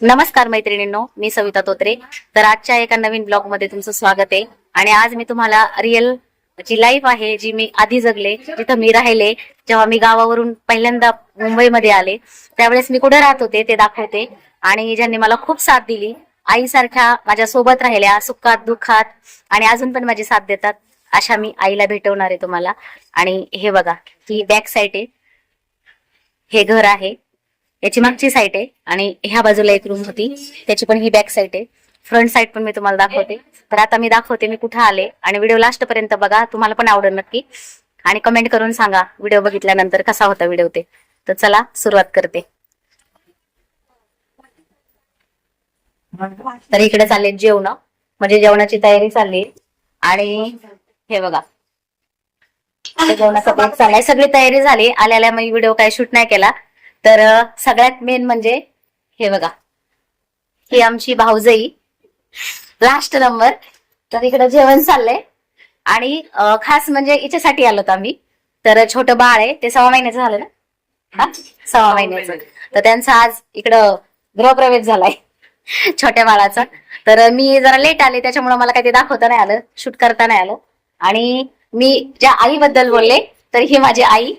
नमस्कार मैत्रिणींनो मी सविता तोत्रे. तर आजच्या एका नवीन ब्लॉगमध्ये तुमचं स्वागत आहे. आणि आज मी तुम्हाला रिअल जी लाईफ आहे जी मी आधी जगले जिथं मी राहिले जेव्हा मी गावावरून पहिल्यांदा मुंबईमध्ये आले त्यावेळेस मी कुठे राहत होते ते दाखवते. आणि ज्यांनी मला खूप साथ दिली आईसारख्या माझ्या सोबत राहिल्या सुखात दुःखात आणि अजून पण माझी साथ देतात अशा मी आईला भेटवणार आहे तुम्हाला. आणि हे बघा ही बॅक साईड आहे. हे घर आहे. याची मागची साईट आहे आणि ह्या बाजूला एक रूम होती. त्याची पण ही बॅक साईट आहे. फ्रंट साईड पण मी तुम्हाला दाखवते. तर आता मी दाखवते मी कुठे आले. आणि व्हिडिओ लास्ट पर्यंत बघा तुम्हाला पण आवडेल नक्की. आणि कमेंट करून सांगा व्हिडिओ बघितल्यानंतर कसा होता व्हिडिओ ते. तर चला सुरुवात करते. तर इकडे चालले जेवण. म्हणजे जेवणाची तयारी चालली. आणि हे बघा. जेवणाचा सगळी तयारी झाली. आल्याला मी व्हिडिओ काय शूट नाही केला. तर सगळ्यात मेन म्हणजे हे बघा. ही आमची भाऊजई. लास्ट नंबर तर इकडं जेवण चाललंय. आणि खास म्हणजे हिच्यासाठी आलो आम्ही. तर छोटं बाळ आहे. ते सव्वा महिन्याचं झालं ना? हा? सव्वा महिन्याचं. तर त्यांचा आज इकडं गृहप्रवेश झालाय. छोट्या बाळाचा. तर मी जरा लेट आले. त्याच्यामुळे मला काही ते दाखवता नाही आलं. शूट करता नाही आलं. आणि मी ज्या आईबद्दल बोलले तर ही माझी आई.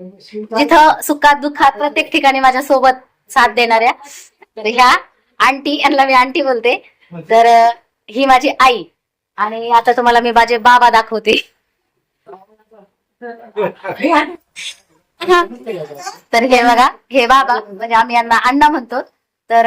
जिथं सुखात दुःखात प्रत्येक ठिकाणी माझ्या सोबत साथ देणाऱ्या तर ह्या आंटी यांना मी आंटी बोलते. तर ही माझी आई. आणि आता तुम्हाला मी माझे बाबा दाखवते. तर हे बघा हे बाबा म्हणजे आम्ही यांना अण्णा म्हणतो. तर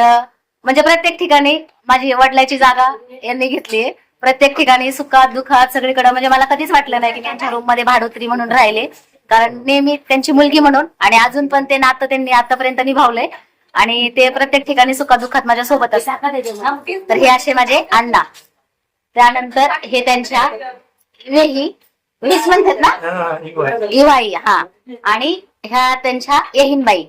म्हणजे प्रत्येक ठिकाणी माझी वडिलाची जागा यांनी घेतली प्रत्येक ठिकाणी सुखात दुःखात सगळीकडे म्हणजे मला कधीच वाटलं नाही की मी यांच्या रूममध्ये भाडोत्री म्हणून राहिले. कारण नेहमी त्यांची मुलगी म्हणून आणि अजून पण ते नातं त्यांनी आतापर्यंत निभावलंय. आणि ते प्रत्येक ठिकाणी सुखात दुःखात माझ्या सोबत असतात तर हे असे माझे अण्णा. त्यानंतर हे त्यांच्या वेही वीस म्हणतात ना? इवाई. हा. आणि ह्या त्यांच्या येहीनबाई.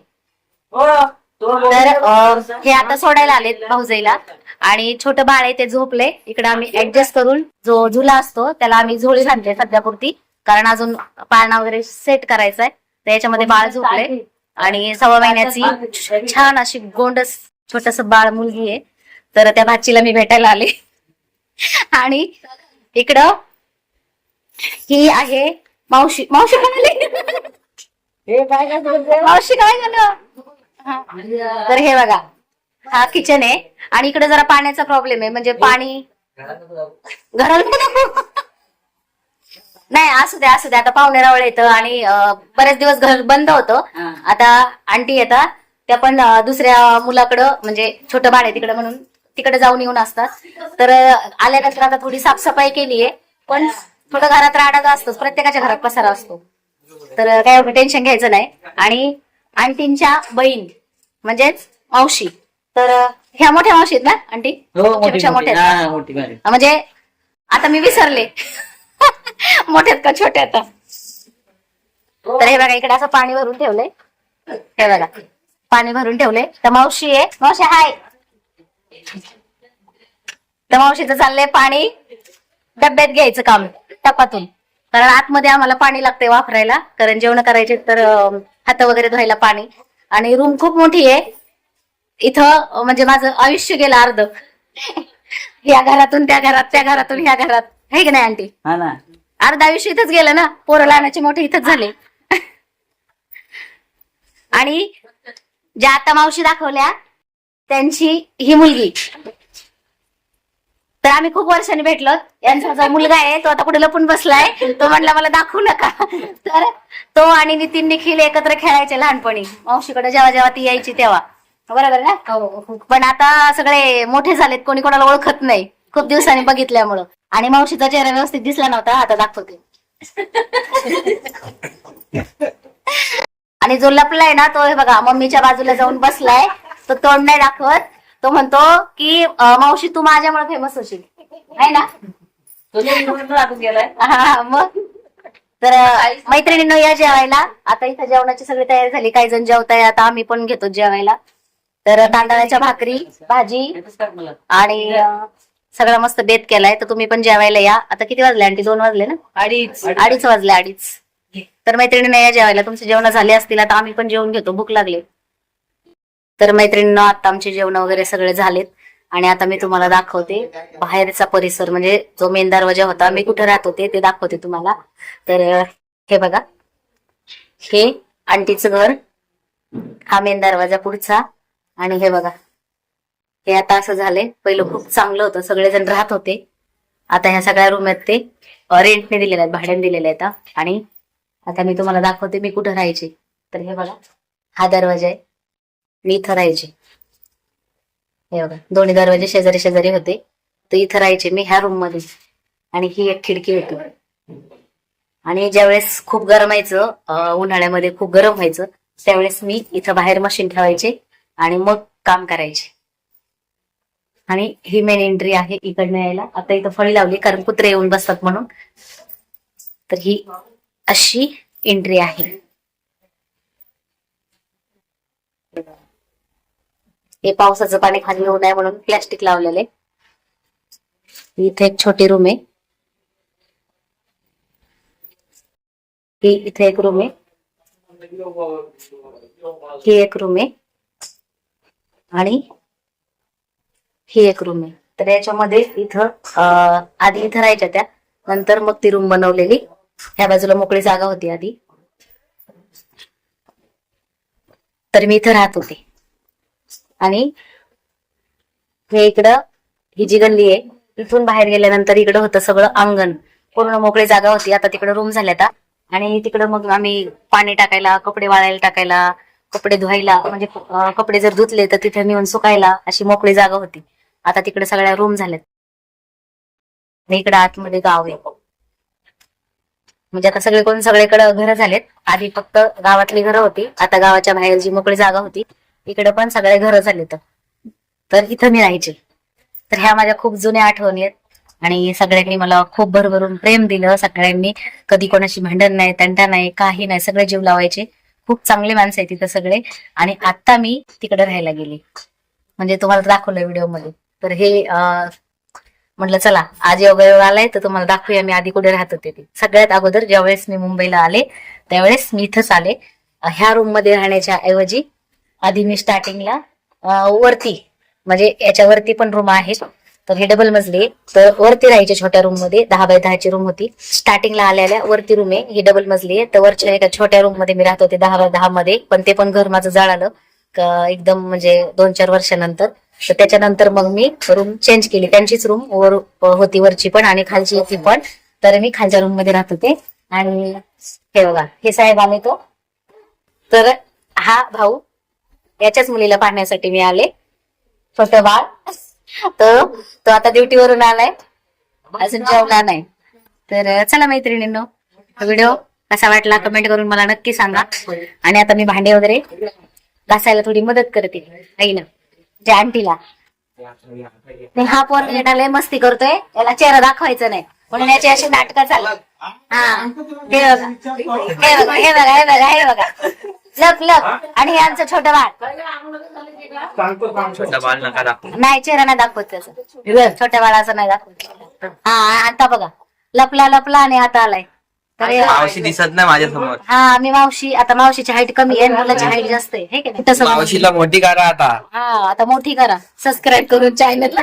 तर अं, हे आता सोडायला आलेत भाऊजाईला. आणि छोटं बाळ आहे ते झोपले इकडे आम्ही ऍडजस्ट करून जो झुला असतो त्याला आम्ही झोळी घालते सध्यापुरती. कारण अजून पाळणा वगैरे सेट करायचा आहे तर याच्यामध्ये बाळ झोपले आणि सव्वा महिन्याची छान अशी गोंडस छोटस बाळ मुलगी आहे. तर त्या भाचीला मी भेटायला आले. आणि इकडं ही आहे मावशी. मावशी मावशी काय झालं. तर हे बघा हा किचन आहे. आणि इकडे जरा पाण्याचा प्रॉब्लेम आहे. म्हणजे पाणी घराला. नाही असू द्या असू द्या आता पाहुणे रावळ येतं आणि अं, बरेच दिवस घर बंद होतं. आता आंटी येतात. त्या पण अं, दुसऱ्या मुलाकडं म्हणजे छोटं बाळ आहे तिकडे म्हणून तिकडे जाऊन येऊन असतात. तर अं, आल्यानंतर आता थोडी साफसफाई केली आहे पण थोडं घरात राडा असतोच प्रत्येकाच्या घरात पसारा असतो. तर अं, काय टेन्शन घ्यायचं नाही. आणि आंटींच्या बहीण म्हणजेच मावशी. तर अं, ह्या मोठ्या मावशी आहेत ना आंटी? हो मोठी तुमच्यापेक्षा मोठी. मोठ्या आहेत. हा मोठी भारी. म्हणजे आता मी विसरले. मोठ्यात का छोट्यात? तर हे बघा इकडे असं पाणी भरून ठेवलंय. हे बघा पाणी भरून ठेवलंय. तर मावशी आहे. मावशी हाय. तर मावशीचं चाललंय पाणी. डब्यात घ्यायचं काम टपातून. कारण आतमध्ये आम्हाला पाणी लागतंय वापरायला. कारण जेवण करायचे तर हात वगैरे धुवायला पाणी. आणि रूम खूप मोठी आहे. इथं म्हणजे माझं आयुष्य गेलं अर्ध. या घरातून त्या घरात त्या घरातून ह्या घरात. आहे की नाही आंटी? अर्ध आयुष्य इथंच गेलं ना? पोरं लहानाचे मोठे इथंच झाले. आणि ज्या आता मावशी दाखवल्या त्यांची ही मुलगी. तर आम्ही खूप वर्षांनी भेटलो. यांचा जो मुलगा आहे तो आता कुठे लपून बसलाय. तो म्हणला मला दाखवू नका. तर तो आणि नितीन निखिल एकत्र खेळायचे लहानपणी. मावशीकडे जेव्हा जेव्हा ती यायची तेव्हा. बरोबर ना? पण आता सगळे मोठे झालेत कोणी कोणाला ओळखत नाही. खूप दिवसांनी बघितल्यामुळं. आणि मावशीचा चेहरा व्यवस्थित दिसला नव्हता आता दाखवते. आणि जो लपलाय ना तो हे बघा मम्मीच्या बाजूला जाऊन बसलाय. तो तोंड नाही दाखवत. तो म्हणतो की मावशी तू माझ्यामुळे फेमस होशील. आहे ना? गेलाय. हा, मग? तर मैत्रिणींनो या जेवायला. आता इथं जेवणाची सगळी तयारी झाली. काही जण जेवताय आता आम्ही पण घेतो जेवायला. तर तांदळाच्या भाकरी भाजी आणि सगळं मस्त बेत केलाय तर तुम्ही पण जेवायला या. आता किती वाजले? आंटी दोन वाजले ना? अडीच. अडीच वाजले अडीच. तर मैत्रिणीने या जेवायला. तुमचे जेवण झाले असतील आता आम्ही पण जेवून घेतो. भूक लागली. तर मैत्रिणींनो आता आमचे जेवण वगैरे सगळे झालेत. आणि आता मी तुम्हाला दाखवते. बाहेरचा परिसर म्हणजे जो मेन दरवाजा होता मी कुठे राहत होते ते दाखवते तुम्हाला. तर हे बघा. हे आंटीचं घर. हा मेन दरवाजा पुढचा. आणि हे बघा. हे आता असं झालंय. पहिलं खूप चांगलं होतं. सगळेजण राहत होते. आता ह्या सगळ्या रूम आहेत ते. रेंटने दिलेले आहेत. भाड्याने दिलेले आहेत आणि आता मी तुम्हाला दाखवते मी कुठं राहायचे. तर हे बघा. हा दरवाजा आहे. मी इथं राहायचे. हे बघा. दोन्ही दरवाजे शेजारी शेजारी होते. तर इथं राहायचे मी ह्या रूममध्ये आणि ही एक खिडकी होती. आणि ज्यावेळेस खूप गरमायचं व्हायचं उन्हाळ्यामध्ये खूप गरम व्हायचं त्यावेळेस मी इथं बाहेर मशीन ठेवायचे आणि मग काम करायचे. आणि ही मेन एंट्री आहे इकडनं यायला. आता इथं फळी लावली कारण कुत्रे येऊन बसतात म्हणून. तर ही अशी एंट्री आहे. हे पावसाचं पाणी खाली येऊ नये म्हणून प्लॅस्टिक लावलेले इथे एक छोटी रूम आहे. ही इथे एक रूम आहे. ही एक रूम आहे. आणि ही एक रूम आहे. तर याच्यामध्ये इथं आधी इथं राहायच्या त्या नंतर मग ती रूम बनवलेली. ह्या बाजूला मोकळी जागा होती आधी. तर मी इथं राहत होते. आणि हे इकडं ही जी गल्ली आहे इथून बाहेर गेल्यानंतर इकडं होतं सगळं अंगण. पूर्ण मोकळी जागा होती. आता तिकडं रूम झाल्या आता. आणि तिकडं मग आम्ही पाणी टाकायला कपडे वाळायला टाकायला कपडे धुवायला म्हणजे कपडे जर धुतले तर तिथे नेऊन सुकायला अशी मोकळी जागा होती. आता तिकडे सगळ्या रूम झाल्यात. इकडे आतमध्ये गाव आहे. म्हणजे आता सगळे कोण सगळीकडे घरं झालेत. आधी फक्त गावातली घरं होती. आता गावाच्या बाहेर जी मोकळी जागा होती इकडे पण सगळे घरं झालेत तर. इथं मी राहायचे. तर ह्या माझ्या खूप जुन्या आठवणी आहेत. आणि सगळ्यांनी मला खूप भरभरून प्रेम दिलं. सगळ्यांनी कधी कोणाशी भांडण नाही तंटा नाही काही नाही सगळे जीव लावायचे. खूप चांगले माणसं आहेत तिथं सगळे. आणि आता मी तिकडे राहायला गेले. म्हणजे तुम्हाला दाखवलं व्हिडिओमध्ये तर हे म्हटलं चला आज योगा योग आलाय तर तुम्हाला दाखवूया मी आधी कुठे राहत होते ते. सगळ्यात अगोदर ज्यावेळेस मी मुंबईला आले त्यावेळेस मी इथंच आले. ह्या रूममध्ये राहण्याच्या ऐवजी आधी मी स्टार्टिंगला वरती म्हणजे याच्यावरती पण रूम आहे. तर हे डबल मजले तर वरती राहायचे छोट्या रूममध्ये दहा बाय दहाची रूम होती. स्टार्टिंगला आल्या वरती रूम आहे ही डबल मजली आहे. तर वरच्या एका छोट्या रूममध्ये मी राहत होते दहा बाय दहा मध्ये पण ते पण घर माझं जळालं. एकदम म्हणजे दोन चार वर्षानंतर. तर त्याच्यानंतर मग मी रूम चेंज केली. त्यांचीच रूम वर होती वरची पण आणि खालची होती पण. तर मी खालच्या रूममध्ये राहत होते. आणि हे बघा हे साहेब आले तो. तर हा भाऊ याच्याच मुलीला पाहण्यासाठी मी आले. फक्त बाळ. तर तो आता ड्युटीवरून आलाय. अजून जेवला नाही. तर चला मैत्रिणींनो व्हिडिओ कसा वाटला कमेंट करून मला नक्की सांगा. आणि आता मी भांडे वगैरे घासायला थोडी मदत करते. आईला जे आंटीला. ते हा पोर लय मस्ती करतोय. याला चेहरा दाखवायचा नाही. म्हणून याची अशी नाटकं चालू हा. हे बघा. हे बघा हे बघा हे बघा हे बघा. लप लप आणि हे आमचं छोटं बाळ. छोटा बाल नका दाखवू. नाही चेहरा नाही दाखवत त्याचा. छोट्या बाळाचं नाही दाखवत. हा आता बघा. लपला लपला आणि आता आलाय. तर हे- मावशी दिसत नाही माझ्यासमोर हा मी मावशी आता मावशीची हाईट कमी आहे मुलाची हाईट जास्त आहे हे की नाही? तसं मावशीला मोठी करा आता. हा आता मोठी करा. सबस्क्राईब करून चॅनलला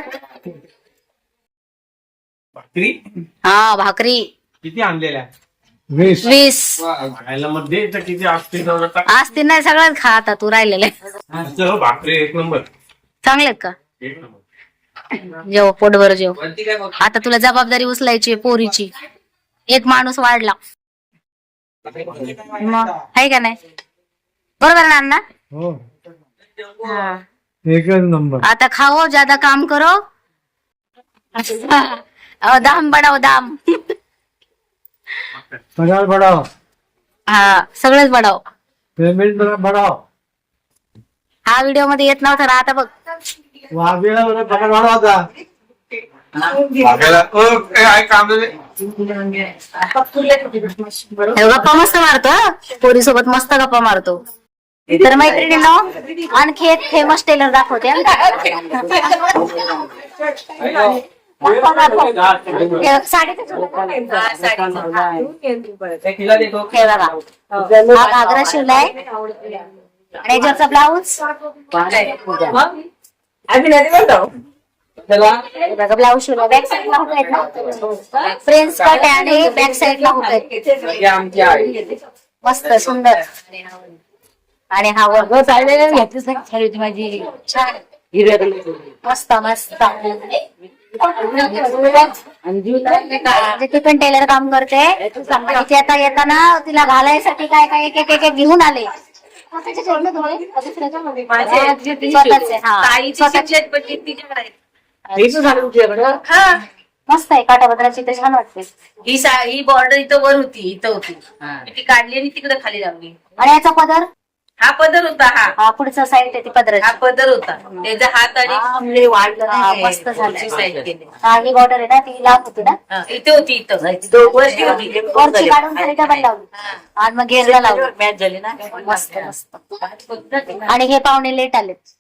भाकरी? हा भाकरी. किती आणलेल्या? वीस. वीस. खायला मध्ये तर किती टाक. आज नाही सगळंच खा आता तू राहिलेले चल, भाकरी एक नंबर. चांगले आहेत का? एक नंबर. जेव पोटभर जेव. वरती काय बघ आता तुला जबाबदारी उचलायची आहे पोरीची. एक माणूस वाढला. मग आहे का नाही? बरोबर ना अण्णा? हो. हा. एकच नंबर. आता खाओ ज्यादा काम करो. अहो, दाम बढ़ाओ दाम. पगार बढ़ाओ. हा सगळंच बढ़ाओ. पेमेंट बढ़ाओ. हा व्हिडिओमध्ये येत नव्हता ना आता बघ. पगार वाढवा गप्पा मस्त मारतो पोरी सोबत मस्त गप्पा मारतो. तर मैत्रिणींनो आणखी एक फेमस टेलर दाखवते हे. हे हा घागरा शिवलाय. आणि याच्यावरचा ब्लाऊज आम्ही नदी म्हणतो बघा ब्लाऊज शिवला बॅक साईडला होत आहेत ना? फ्रेंच कट आहे आणि बॅक होत आहेत आमची आई. मस्त सुंदर. आणि हा वर्ग घेतलीच नाही. छान होती माझी. छान. हिरव्या मस्त मस्त. म्हणजे ती पण टेलर काम करते. आता येताना तिला घालायसाठी काय काय एक एक एक एक घेऊन आले. स्वतःचे, हा. स्वतःचे. तुझ्याकडं? हा. मस्त आहे काटापत्राची ते छान वाटते. ही सा ही बॉर्डर इथं वर होती इथं होती. ती काढली आणि तिकडे खाली लावली. आणि याचा पदर? हा पदर होता हा. हा पुढचा साईड आहे ती हा पदराची पदर होता. त्याचा हात आणि वाढलं हा, मस्त झालं. केली. हा ही बॉर्डर आहे ना ती लांब होती ना? हा, इथे होती इथं. वरती होती. वरची काढून खाली डबल लावली. आणि मग घेरला लावली. मॅच झाली ना? मस्त मस्त. आणि हे पाहुणे लेट आलेत.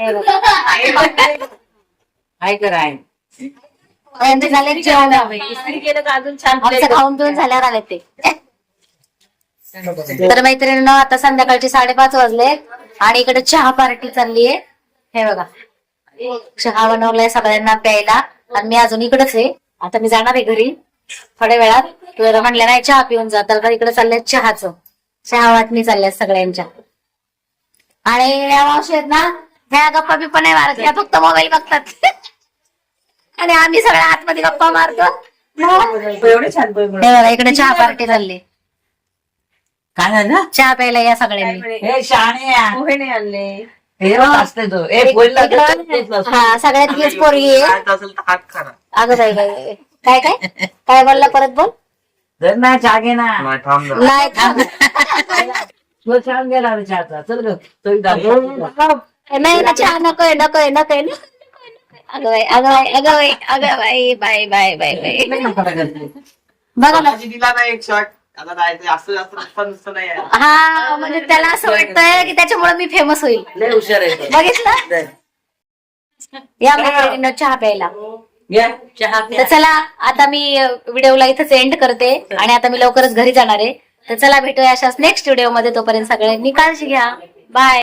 हे? बघा. आहे का आहे यांचे झाले जेवण. इस्त्री केलं का अजून छान आमचं खाऊन पिऊन झाल्यावर आले ते. तर मैत्रिणींनो आता संध्याकाळचे साडेपाच वाजले आणि इकडे चहा पार्टी चालली आहे. हे बघा. चहा बनवलाय सगळ्यांना प्यायला. आणि मी अजून इकडेच आहे. आता मी जाणार आहे घरी. थोड्या वेळात. तुला म्हणलं नाही चहा पिऊन जा. तर इकडे चाललंय चहाचं. चहा वाटणी चालल्या सगळ्यांच्या. आणि या मावशी आहेत ना ह्या गप्पा बिप्पा नाही मारत. ह्या फक्त मोबाईल बघतात. आणि आम्ही सगळ्या आतमध्ये गप्पा मारतो. एवढे छान हे बघा इकडे चहा पार्टी चालली. काय झालं? चहा प्यायला या सगळ्यांनी. हे शाणे पोहे नाही आणले. हे असते तो. ए बोलला इकडं- हा सगळ्यात हीच पोरगी आहे. खायचं असेल तर हात खरा. अगं बाई बाई. काय काय? काय बोलला परत बोल? जर ना चहा घे ना नाही थांब जरा. नाही थांब. तो छान गेला रे चहाचा. चल ग तो. नाही ना चहा नकोय नकोय नकोय नकोय. अगं बाई अगं बाई अगं बाई अगं बाई बाय बाय बाय बाय बघा ना. आजी दिला ना एक शॉट आता जायचं असं जास्त नुसतं नुसतं नाही आहे. हा म्हणजे त्याला असं वाटतंय की त्याच्यामुळे मी फेमस होईल. लय हुशार आहे तो. बघितलं? दे. या मैत्रिणीनं चहा प्यायला. घ्या चहा तर प्या. चला आता मी व्हिडिओला इथंच एंड करते आणि आता मी लवकरच घरी जाणार आहे. तर चला भेटूया अशाच नेक्स्ट व्हिडिओमध्ये. तोपर्यंत सगळ्यांनी काळजी घ्या. बाय